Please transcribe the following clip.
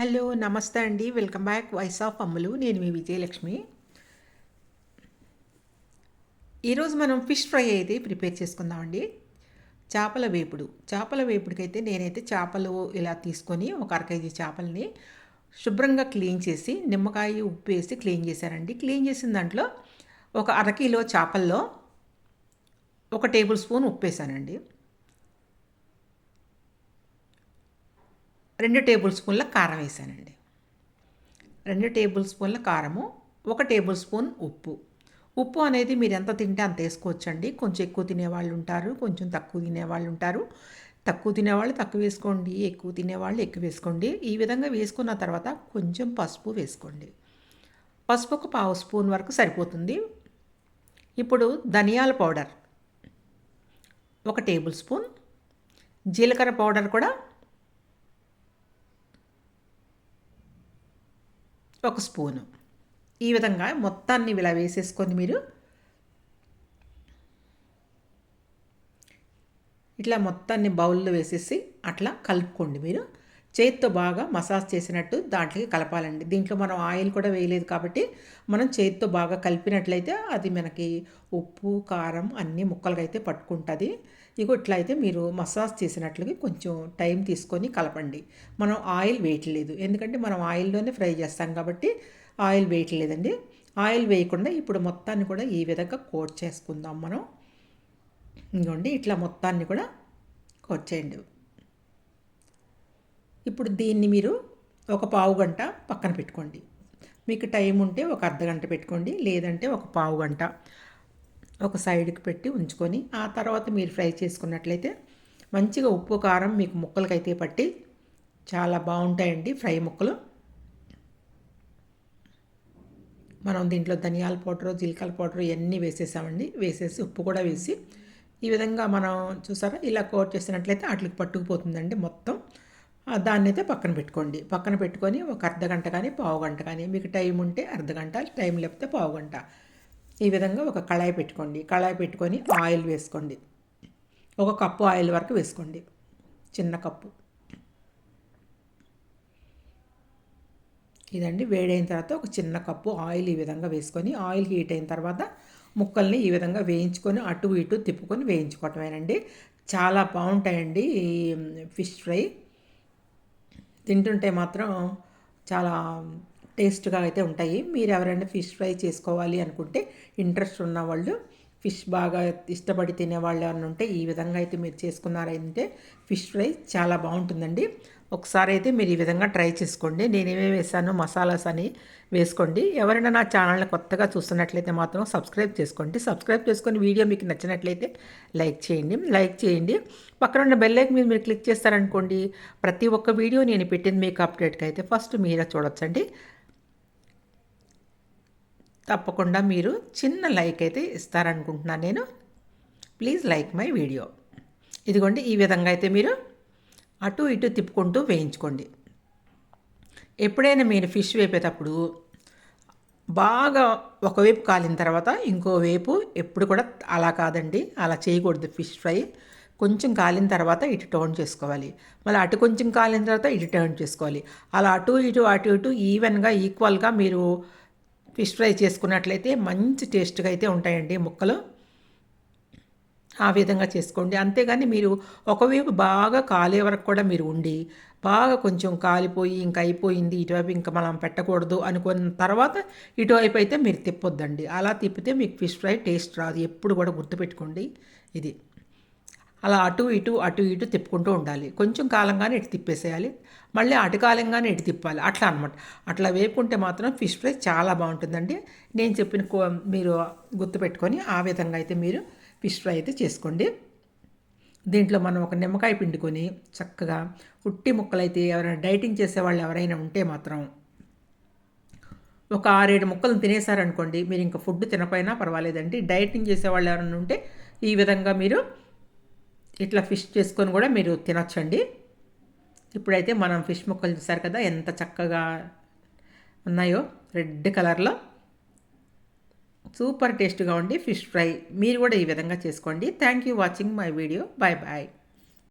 Hello నమస్తే అండి. Welcome back. Voice of Ammulu నేను మీ విజయలక్ష్మి. ఈరోజు మనం ఫిష్ ఫ్రై అయితే ప్రిపేర్ చేసుకుందామండి చేపల వేపుడు. చేపల వేపుడికైతే నేనైతే చేపలు ఇలా తీసుకొని ఒక అర కేజీ చేపల్ని శుభ్రంగా క్లీన్ చేసి నిమ్మకాయ ఉప్పు వేసి క్లీన్ చేశానండి. క్లీన్ చేసిన దాంట్లో ఒక అర కిలో చేపల్లో ఒక టేబుల్ స్పూన్ ఉప్పు వేసానండి. రెండు టేబుల్ స్పూన్ల కారం వేసానండి. రెండు టేబుల్ స్పూన్ల కారము ఒక టేబుల్ స్పూన్ ఉప్పు. ఉప్పు అనేది మీరు ఎంత తింటే అంత వేసుకోవచ్చండి. కొంచెం ఎక్కువ తినేవాళ్ళు ఉంటారు కొంచెం తక్కువ తినేవాళ్ళు ఉంటారు. తక్కువ తినేవాళ్ళు తక్కువ వేసుకోండి ఎక్కువ తినేవాళ్ళు ఎక్కువ వేసుకోండి. ఈ విధంగా వేసుకున్న తర్వాత కొంచెం పసుపు వేసుకోండి. పసుపు ఒక పావు స్పూన్ వరకు సరిపోతుంది. ఇప్పుడు ధనియాల పౌడర్ ఒక టేబుల్ స్పూన్. జీలకర్ర పౌడర్ కూడా ఒక స్పూను. ఈ విధంగా మొత్తాన్ని ఇలా వేసేసుకొని మీరు ఇట్లా మొత్తాన్ని బౌల్లో వేసేసి అట్లా కలుపుకోండి మీరు. చేతితో బాగా మసాజ్ చేసినట్టు దాంట్లోకి కలపాలండి. దీంట్లో మనం ఆయిల్ కూడా వేయలేదు కాబట్టి మనం చేతితో బాగా కలిపినట్లయితే అది మనకి ఉప్పు కారం అన్నీ ముక్కలుగా అయితే పట్టుకుంటుంది. ఇగో ఇట్లా అయితే మీరు మసాజ్ చేసినట్లుగా కొంచెం టైం తీసుకొని కలపండి. మనం ఆయిల్ వేయట్లేదు. ఎందుకంటే మనం ఆయిల్లోనే ఫ్రై చేస్తాం కాబట్టి ఆయిల్ వేయట్లేదండి. ఆయిల్ వేయకుండా ఇప్పుడు మొత్తాన్ని కూడా ఈ విధంగా కోట్ చేసుకుందాం మనం. ఇంకోండి ఇట్లా మొత్తాన్ని కూడా కోట్ చేయండి. ఇప్పుడు దీన్ని మీరు ఒక పావు గంట పక్కన పెట్టుకోండి. మీకు టైం ఉంటే ఒక అర్ధ గంట పెట్టుకోండి లేదంటే ఒక పావు గంట ఒక సైడ్కి పెట్టి ఉంచుకొని ఆ తర్వాత మీరు ఫ్రై చేసుకున్నట్లయితే మంచిగా ఉప్పు కారం మీకు ముక్కలకైతే పట్టి చాలా బాగుంటాయండి ఫ్రై ముక్కలు. మనం దీంట్లో ధనియాల పౌడరు జీలకర్ర పౌడరు ఇవన్నీ వేసేసామండి. వేసేసి ఉప్పు కూడా వేసి ఈ విధంగా మనం చూసారా ఇలా కోట్ చేసినట్లయితే వాటికి పట్టుకుపోతుందండి మొత్తం. దాన్ని అయితే పక్కన పెట్టుకోండి. పక్కన పెట్టుకొని ఒక అర్ధ గంట కానీ పావు గంట కానీ మీకు టైం ఉంటే అర్ధ గంట టైం లేకపోతే పావు గంట. ఈ విధంగా ఒక కళాయి పెట్టుకోండి. కళాయి పెట్టుకొని ఆయిల్ వేసుకోండి. ఒక కప్పు ఆయిల్ వరకు వేసుకోండి. చిన్న కప్పు. ఇదండి వేడైన తర్వాత ఒక చిన్న కప్పు ఆయిల్ ఈ విధంగా వేసుకొని ఆయిల్ హీట్ అయిన తర్వాత ముక్కల్ని ఈ విధంగా వేయించుకొని అటు ఇటు తిప్పుకొని వేయించుకోవటమేనండి. చాలా బాగుంటాయండి ఈ ఫిష్ ఫ్రై. తింటుంటే మాత్రం చాలా టేస్ట్గా అయితే ఉంటాయి. మీరు ఎవరైనా ఫిష్ ఫ్రై చేసుకోవాలి అనుకుంటే ఇంట్రెస్ట్ ఉన్న వాళ్ళు ఫిష్ బాగా ఇష్టపడి తినేవాళ్ళు అని ఉంటే ఈ విధంగా అయితే మీరు చేసుకున్నారంటే ఫిష్ ఫ్రై చాలా బాగుంటుందండి. ఒకసారి అయితే మీరు ఈ విధంగా ట్రై చేసుకోండి. నేనేమేమి వేసాను మసాలాస్ అని వేసుకోండి. ఎవరైనా నా ఛానల్ని కొత్తగా చూస్తున్నట్లయితే మాత్రం సబ్స్క్రైబ్ చేసుకోండి. సబ్స్క్రైబ్ చేసుకొని వీడియో మీకు నచ్చినట్లయితే లైక్ చేయండి. లైక్ చేయండి. పక్కన ఉన్న బెల్ మీద మీరు క్లిక్ చేస్తారనుకోండి ప్రతి ఒక్క వీడియో నేను పెట్టింది మీకు అప్డేట్కి అయితే ఫస్ట్ మీరే చూడొచ్చండి. తప్పకుండా మీరు చిన్న లైక్ అయితే ఇస్తారనుకుంటున్నాను నేను. Please like my video. ఇదిగోండి ఈ విధంగా అయితే మీరు అటు ఇటు తిప్పుకుంటూ వేయించుకోండి. ఎప్పుడైనా మీరు ఫిష్ వేపేటప్పుడు బాగా ఒకవైపు కాలిన తర్వాత ఇంకో వైపు ఎప్పుడు కూడా అలా కాదండి అలా చేయకూడదు ఫిష్ ఫ్రై. కొంచెం కాలిన తర్వాత ఇటు టర్న్ చేసుకోవాలి. మళ్ళీ అటు కొంచెం కాలిన తర్వాత ఇటు టర్న్ చేసుకోవాలి. అలా అటు ఇటు అటు ఇటు ఈవెన్గా ఈక్వల్గా మీరు ఫిష్ ఫ్రై చేసుకున్నట్లయితే మంచి టేస్ట్గా అయితే ఉంటాయండి ముక్కలు. ఆ విధంగా చేసుకోండి. అంతేగాని మీరు ఒకవైపు బాగా కాలే వరకు కూడా మీరు ఉండి బాగా కొంచెం కాలిపోయి ఇంకా అయిపోయింది ఇటువైపు ఇంకా మనం పెట్టకూడదు అనుకున్న తర్వాత ఇటువైపు అయితే మీరు తిప్పొద్దండి. అలా తిప్పితే మీకు ఫిష్ ఫ్రై టేస్ట్ రాదు. ఎప్పుడు కూడా గుర్తుపెట్టుకోండి ఇది. అలా అటు ఇటు అటు ఇటు తిప్పుకుంటూ ఉండాలి. కొంచెం కాలంగానే ఇటు తిప్పేసేయాలి. మళ్ళీ అటు కాలంగానే ఇటు తిప్పాలి. అట్లా అనమాట అట్లా వేపుకుంటే మాత్రం ఫిష్ ఫ్రై చాలా బాగుంటుందండి. నేను చెప్పిన మీరు గుర్తుపెట్టుకొని ఆ విధంగా అయితే మీరు ఫిష్ ఫ్రై అయితే చేసుకోండి. దీంట్లో మనం ఒక నిమ్మకాయ పిండుకొని చక్కగా ఉట్టి ముక్కలైతే ఎవరైనా డైటింగ్ చేసేవాళ్ళు ఎవరైనా ఉంటే మాత్రం ఒక ఆరేడు ముక్కలను తినేసారనుకోండి మీరు ఇంకా ఫుడ్ తినపోయినా పర్వాలేదండి. డైటింగ్ చేసేవాళ్ళు ఎవరైనా ఉంటే ఈ విధంగా మీరు ఇట్లా ఫిష్ చేసుకొని కూడా మీరు తినొచ్చండి. ఇప్పుడైతే మనం ఫిష్ ముక్కలు చూసారు కదా ఎంత చక్కగా ఉన్నాయో రెడ్ కలర్లో. సూపర్ టేస్ట్గా ఉండి ఫిష్ ఫ్రై మీరు కూడా ఈ విధంగా చేసుకోండి. Thank you watching my video. Bye bye